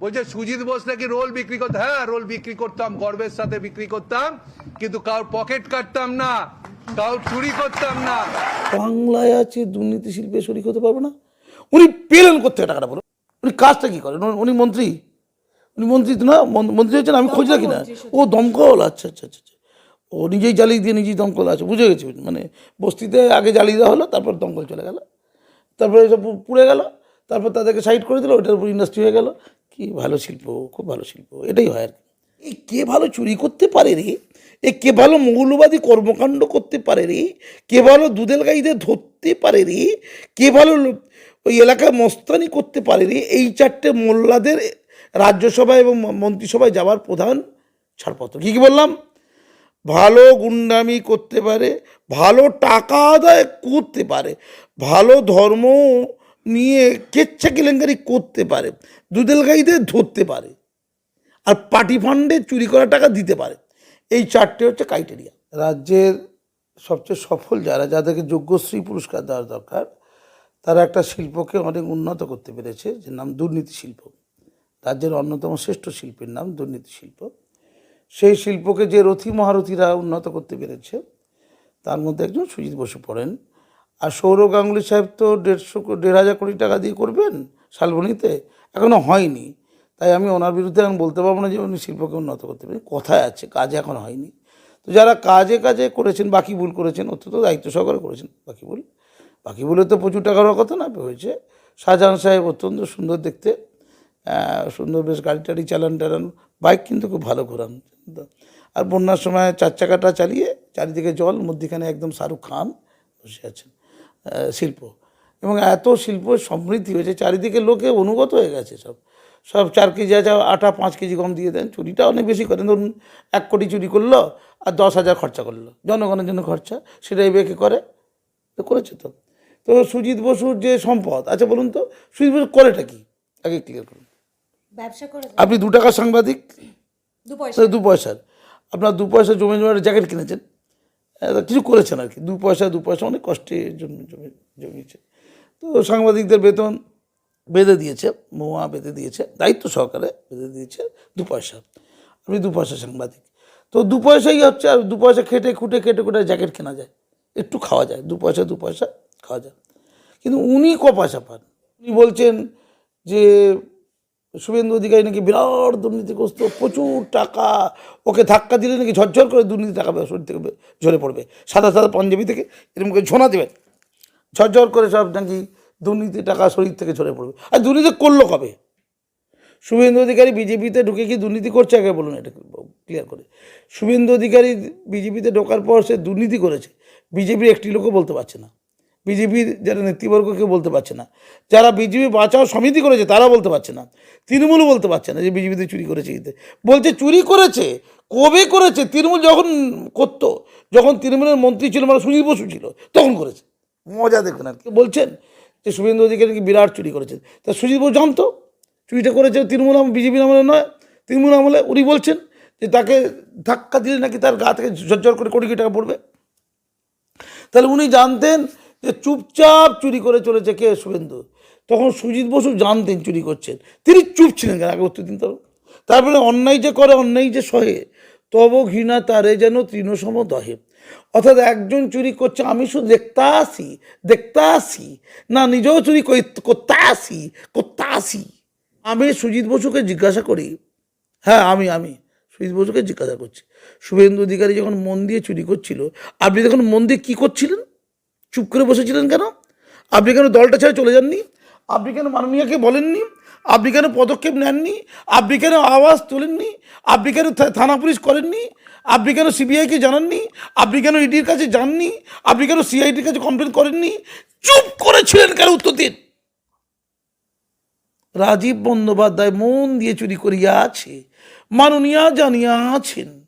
বলছে সুজিত বোস নাকি রোল বিক্রি করতে? হ্যাঁ রোল বিক্রি করতাম গর্বের সাথে বিক্রি করতাম কিন্তু কারোর পকেট কাটতাম না কারোর চুরি করতাম না। বাংলায় আছে দুর্নীতি শিল্পে শরিক হতে পারব না। উনি পেলেন করতে টাকাটা বলো উনি কাজটা কি করেন? উনি- মন্ত্রী? উনি মন্ত্রী তো না মন্ত্রী হচ্ছেন আমি খোঁজ রাখি না ও দমকল আচ্ছা আচ্ছা আচ্ছা আচ্ছা। ও নিজেই জ্বালিয়ে দিয়ে নিজেই দমকল আছে বুঝে গেছি মানে বস্তিতে আগে জ্বালিয়ে দেওয়া হলো তারপর দমকল চলে গেল। তারপরে পুড়ে গেল তারপর তাদেরকে সাইড করে দিল ওটার উপর ইন্ডাস্ট্রি হয়ে গেল। কি ভালো শিল্প, খুব ভালো শিল্প, এটাই হয় আর কি। এই কে ভালো চুরি করতে পারে রে? এ কে ভালো মৌলবাদী কর্মকাণ্ড করতে পারে রে? কে ভালো দুধেল গাইদের ধরতে পারে রে? কে ভালো ওই এলাকায় মস্তানি করতে পারে রে? এই চারটে মোল্লাদের রাজ্যসভায় এবং মন্ত্রিসভায় যাওয়ার প্রধান ছাড়পত্র। কী কী বললাম? ভালো গুন্ডামি করতে পারে, ভালো টাকা আদায় করতে পারে, ভালো ধর্ম নিয়ে কেচ্ছা কেলেঙ্কারি করতে পারে দুধেল গাইদের ধরতে পারে, আর পার্টি ফান্ডে চুরি করা টাকা দিতে পারে। এই চারটে হচ্ছে ক্রাইটেরিয়া। রাজ্যের সবচেয়ে সফল যারা, যাদেরকে যোগ্যশ্রী পুরস্কার দেওয়ার দরকার, তারা একটা শিল্পকে অনেক উন্নত করতে পেরেছে, যে নাম দুর্নীতি শিল্প। রাজ্যের অন্যতম শ্রেষ্ঠ শিল্পের নাম দুর্নীতি শিল্প। সেই শিল্পকে যে রথী মহারথীরা উন্নত করতে পেরেছে, তার মধ্যে একজন সুজিত বসু পড়েন। আর সৌরভ গাঙ্গুলি সাহেব তো দেড়শো দেড় হাজার কোটি টাকা দিয়ে করবেন শালবনিতে? এখনও হয়নি। তাই আমি ওনার বিরুদ্ধে এখন বলতে পারব না যে উনি শিল্পকে উন্নত করতে পারেন কথায় আছে, কাজ এখন হয়নি। তো যারা কাজে কাজে করেছেন, বাকি ভুল করেছেন অত্যন্ত দায়িত্ব সহকারে করেছেন বাকি ভুল। বাকি ভুলে তো প্রচুর টাকার কথা না, হয়েছে। শাহজাহান সাহেব অত্যন্ত সুন্দর দেখতে। সুন্দর বেশ গাড়ি টাড়ি চালান টালান, বাইক কিন্তু খুব ভালো ঘোরান। আর বন্যার সময় চার চাকাটা চালিয়ে চারিদিকে জল, মধ্যিখানে একদম শাহরুখ খান বসে আছেন। শিল্প। এবং এত শিল্প সমৃদ্ধি হয়েছে চারিদিকে লোকে অনুগত হয়ে গেছে সব। সব চার কেজি আছে আটা পাঁচ কেজি কম দিয়ে দেন চুরিটা অনেক বেশি করেন ধরুন এক কোটি চুরি করল আর দশ হাজার খরচা করল। জনগণের জন্য খরচা সেটাই বেঁকে করে? তো করেছে তো। তো সুজিত বসুর যে সম্পদ আচ্ছা বলুন তো সুজিত বসু করেটা কি? আগে ক্লিয়ার করুন। ব্যবসা করে আপনি দু টাকার সাংবাদিক দু পয়সা। দু পয়সার। আপনার দু পয়সা জমে জমে জ্যাকেট কিনেছেন? কিছু করেছেন আর কি। দু পয়সা দু পয়সা অনেক কষ্টে জমে জমে, জমিয়েছে। তো সাংবাদিকদের বেতন বেঁধে দিয়েছে, মোয়া বেঁধে দিয়েছে, দায়িত্ব সহকারে বেঁধে দিয়েছে দু পয়সা। আমি দু পয়সা সাংবাদিক। তো দু পয়সাই হচ্ছে আর দু পয়সা খেটে খুঁটে খেটে খুঁটে জ্যাকেট কেনা যায়। একটু খাওয়া যায়, দু পয়সা দু পয়সা খাওয়া যায়। কিন্তু উনি ক পয়সা পান? উনি বলছেন যে শুভেন্দু অধিকারী নাকি বিরাট দুর্নীতিগ্রস্ত, প্রচুর টাকা ওকে ধাক্কা দিলে নাকি ঝরঝর করে দুর্নীতি টাকা শরীর থেকে ঝরে পড়বে। সাদা সাদা পাঞ্জাবি থেকে এরকম করে ঝোনা দেবেন। ঝরঝর করে সব নাকি দুর্নীতি টাকা শরীর থেকে ঝরে পড়বে। আর দুর্নীতি করল কবে? শুভেন্দু অধিকারী বিজেপিতে ঢুকে কি দুর্নীতি করছে? আগে বলুন এটা ক্লিয়ার করে। শুভেন্দু অধিকারী বিজেপিতে ঢোকার পর সে দুর্নীতি করেছে। বিজেপির একটি লোকও বলতে পারছে না। বিজেপির যারা নেতৃবর্গ কেউ বলতে পারছে না। যারা বিজেপি বাঁচাও সমিতি করেছে, তারা বলতে পারছে না। তৃণমূলও বলতে পারছে না যে বিজেপিতে চুরি করেছে ইতে বলছে চুরি করেছে, কবে করেছে? তৃণমূল যখন করতো, যখন তৃণমূলের মন্ত্রী ছিল মানে সুজিত বসু ছিল, তখন করেছে। মজা দেখুন আর কি। বলছেন যে শুভেন্দু অধিকারী কি বিরাট চুরি করেছেন তা সুজিত বসু জানতো, চুরিটা করেছে তৃণমূল বিজেপির আমলে নয়, তৃণমূল আমলে উনি বলছেন যে তাকে ধাক্কা দিলে নাকি তার গা থেকে ঝরঝর করে কোটি কোটি টাকা পড়বে। তাহলে উনি জানতেন যে চুপচাপ চুরি করে চলেছে কে? শুভেন্দু। তখন সুজিত বসু জানতেন চুরি করছেন। তিনি চুপ ছিলেন কেন? আগে উত্তর দিন তো। তারপরে অন্যায় যে করে, অন্যায় যে সহে, তব ঘৃণা তারে যেন তৃণসম দহে। অর্থাৎ একজন চুরি করছে, আমি শুধু দেখতে আসি দেখতে আসি না নিজেও চুরি করি- করতে আসি করতে আসি আমি সুজিত বসুকে জিজ্ঞাসা করি হ্যাঁ আমি আমি, সুজিত বসুকে জিজ্ঞাসা করছি। শুভেন্দু অধিকারী যখন মন দিয়ে চুরি করছিল, আপনি তখন মন দিয়ে কী করছিলেন? চুপ করে বসেছিলেন কেন? আপনি কেন দলটা ছেড়ে চলে যাননি? আপনি কেন মাননীয়কে বলেননি? আপনি কেন পদক্ষেপ নেননি? আপনি কেন আওয়াজ তোলেননি? আপনি কেন থানা পুলিশ করেননি? আপনি কেন সিবিআইকে জানাননি? আপনি কেন ইডির কাছে যাননি? আপনি কেন সিআইডির কাছে কমপ্লেন করেননি? চুপ করেছিলেন কেন উত্তর দিন? রাজীব বন্দ্যোপাধ্যায় মন দিয়ে চুরি করিয়া আছে, মাননীয়া জানিয়া আছেন।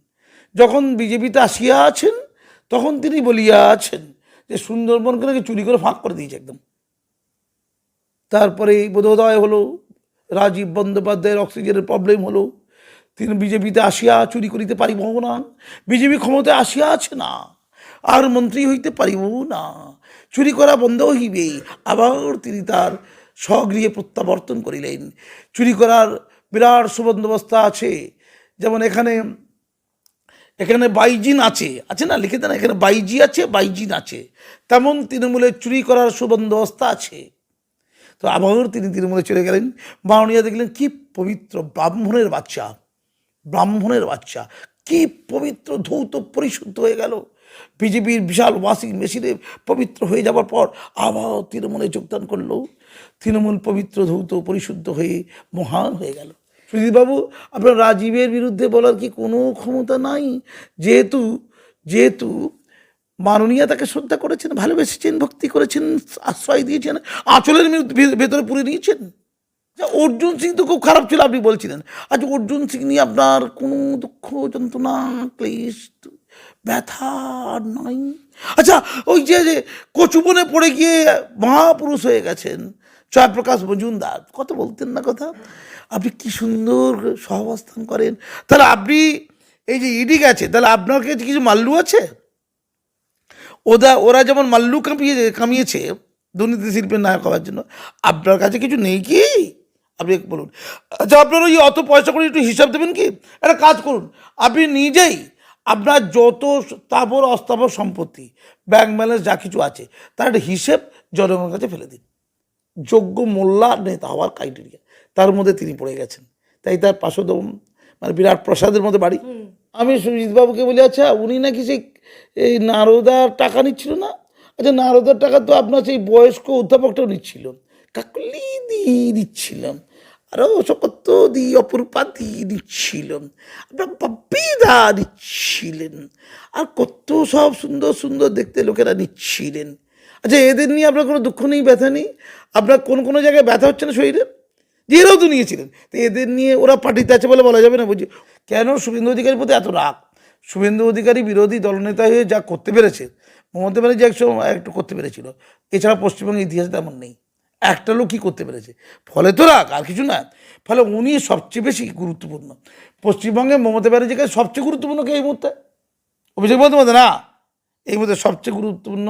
যখন বিজেপিতে আসিয়া আছেন, তখন তিনি বলিয়া আছেন যে সুন্দরবনকে নাকি চুরি করে ফাঁক করে দিয়েছে একদম। তারপরে বোধোদয় হলো, রাজীব বন্দ্যোপাধ্যায়ের অক্সিজেনের প্রবলেম হলো, তিনি বিজেপিতে আসিয়া চুরি করিতে পারিব না, বিজেপি ক্ষমতায় আসিয়া আছে না, আর মন্ত্রী হইতে পারিব না, চুরি করা বন্ধ হইবে, আবার তিনি তার স্বগৃহে প্রত্যাবর্তন করিলেন। চুরি করার বিরাট সুবন্দোবস্ত আছে, যেমন এখানে এখানে বাইজিন আছে আছে না? লিখে দেন, এখানে বাইজি আছে, বাইজিন আছে। তেমন তৃণমূলের চুরি করার সুবন্দোবস্ত আছে। তো আবার তিনি তৃণমূলে চলে গেলেন। বাউনিয়া দেখলেন, কি পবিত্র ব্রাহ্মণের বাচ্চা। ব্রাহ্মণের বাচ্চা। কি পবিত্র ধৌত পরিশুদ্ধ হয়ে গেল। বিজেপির বিশাল ওয়াশিং মেশিনে পবিত্র হয়ে যাওয়ার পর আবার তৃণমূলে যোগদান করল। তৃণমূল পবিত্র, ধৌত, পরিশুদ্ধ হয়ে মহান হয়ে গেল। সুধীরবাবু, আপনার রাজীবের বিরুদ্ধে বলার কি কোনো ক্ষমতা নাই? যেহেতু যেহেতু মাননীয়া তাকে শ্রদ্ধা করেছেন, ভালোবেসেছেন, ভক্তি করেছেন, আশ্রয় দিয়েছেন, আঁচলের ভেতরে পুরে নিয়েছেন। যা অর্জুন সিং তো খুব খারাপ ছিল, আপনি বলছিলেন। আজ অর্জুন সিং নিয়ে আপনার কোনো দুঃখ, যন্ত্রণা, ক্লেশ, ব্যথা আর নাই? আচ্ছা ওই যে কচুবনে পড়ে গিয়ে মহাপুরুষ হয়ে গেছেন জয়প্রকাশ মজুমদার কত বলতেন না কথা? আপনি কি সুন্দর সহাবস্থান করেন। তাহলে আপনি এই যে ইডি গেছে, তাহলে আপনার কাছে কিছু মাল্লু আছে? ওদা, ওরা যেমন মাল্লু কামিয়ে কামিয়েছে দুর্নীতি শিল্পের নায়ক হওয়ার জন্য, আপনার কাছে কিছু নেই কি? আপনি বলুন। আচ্ছা আপনার ওই অত পয়সা করে একটু হিসাব দেবেন কি? একটা কাজ করুন, আপনি নিজেই আপনার যত স্থাবর অস্থাবর সম্পত্তি, ব্যাংক ব্যালেন্স যা কিছু আছে, তার একটা হিসেব জনগণের কাছে ফেলে দিন। যোগ্য মোল্লা নেতা হওয়ার ক্রাইটেরিয়া তার মধ্যে তিনি পড়ে গেছেন। তাই তার পাশদ মানে বিরাট প্রসাদের মধ্যে বাড়ি। আমি সুজিত বাবুকে বলি আচ্ছা উনি নাকি সেই এই নারদার টাকা নিচ্ছিল না? আচ্ছা নারদার টাকা তো আপনার সেই বয়স্ক অধ্যাপকটাও নিচ্ছিল। কাকলি দি দিচ্ছিলাম। আরও সকত্ত দি অপরূপা দি দিচ্ছিলাম। আপনার বাপ্পিদা দিচ্ছিলেন। আর কত সব সুন্দর সুন্দর দেখতে লোকেরা নিচ্ছিলেন। আচ্ছা এদের নিয়ে আপনার কোনো দুঃখ নেই, ব্যথা নেই? আপনার কোন কোনো জায়গায় ব্যথা হচ্ছে না শরীরে? যে এরাও তো নিয়েছিলেন। তো এদের নিয়ে ওরা পার্টিতে আছে বলে বলা যাবে না, বুঝি? কেন শুভেন্দু অধিকারীর প্রতি এত রাগ? শুভেন্দু অধিকারী বিরোধী দলনেতা হয়ে যা করতে পেরেছে, মমতা ব্যানার্জি একসময় একটু করতে পেরেছিল। এছাড়া পশ্চিমবঙ্গের ইতিহাসে তেমন নেই। একটা লোক কী করতে পেরেছে। ফলে তো রাগ, আর কিছু না। ফলে উনি সবচেয়ে বেশি গুরুত্বপূর্ণ। পশ্চিমবঙ্গে মমতা ব্যানার্জিকে সবচেয়ে গুরুত্বপূর্ণ কে এই মুহূর্তে? অভিষেক বন্দ্যোপাধ্যায়, না। এই মুহূর্তে সবচেয়ে গুরুত্বপূর্ণ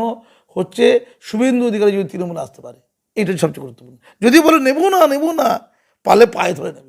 হচ্ছে শুভেন্দু অধিকারী যদি তৃণমূলে আসতে পারে এইটাই সবচেয়ে গুরুত্বপূর্ণ। যদি বলে নেব না নেব না পালে পায়ে ধরে নেবে।